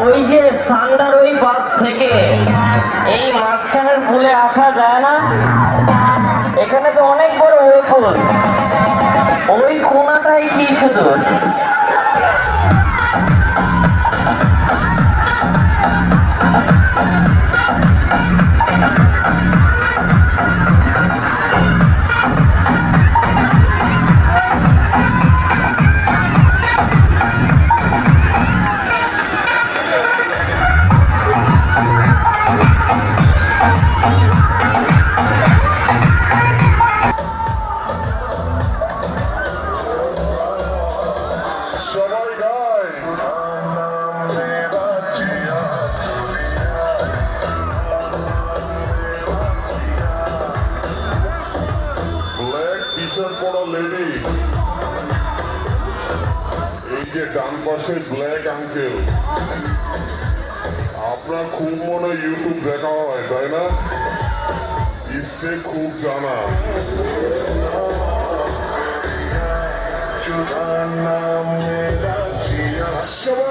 ওই যে সান্ডার ওই বাস থেকে। এই মাঝখানের পুলে আসা যায় না? এখানে তো অনেক বড় ওই পুল। ওই কোনাটাই কি শুধু এই যে ডান পাশে ব্ল্যাক আঙ্কেল আপনার খুব মনে ইউটিউব দেখা হয় তাই না? ইসকে খুব জানা। সবাই